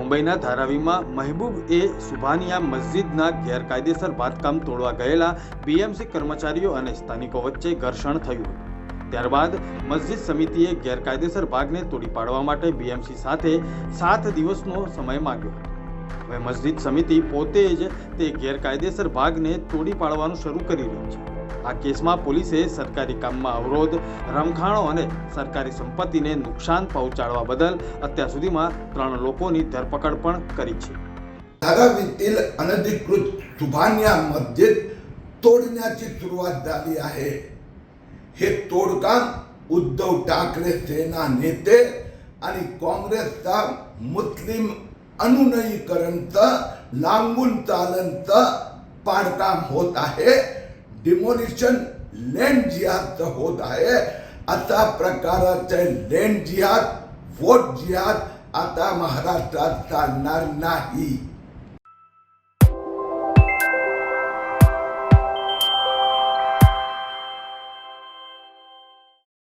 મુંબઈના ધારાવીમાં મહેબૂબ એ સુભાનિયા મસ્જિદના ગેરકાયદેસર બાંધકામ તોડવા ગયેલા બીએમસી કર્મચારીઓ અને સ્થાનિકો વચ્ચે ઘર્ષણ થયું ત્યારબાદ મસ્જિદ સમિતિએ ગેરકાયદેસર ભાગને તોડી પાડવા માટે બીએમસી સાથે સાત દિવસનો સમય માંગ્યો હવે મસ્જિદ સમિતિ પોતે જ તે ગેરકાયદેસર ભાગને તોડી પાડવાનું શરૂ કરી રહ્યું છે. આ કેસમાં પોલીસે સરકારી કામમાં અવરોધ રમખાણો અને સરકારી સંપત્તિને નુકસાન પહોંચાડવા બદલ અત્યાર સુધીમાં ત્રણ લોકોની ધરપકડ પણ કરી છે धारावीतील अनधिकृत सुभान्या मस्जिद तोडण्याची सुरुवात झाली आहे हे तोडकाम उद्धव ठाकरे सेना नेते आणि काँग्रेसचा मुस्लिम अनुनयीकरणचं लांबून चालनचं पाडकाम होत आहे डिमोलिशन लँड जिहादचं होत आहे अशा प्रकारचे लँड जिहाद वोट जिहाद आता महाराष्ट्रात चालणार नाही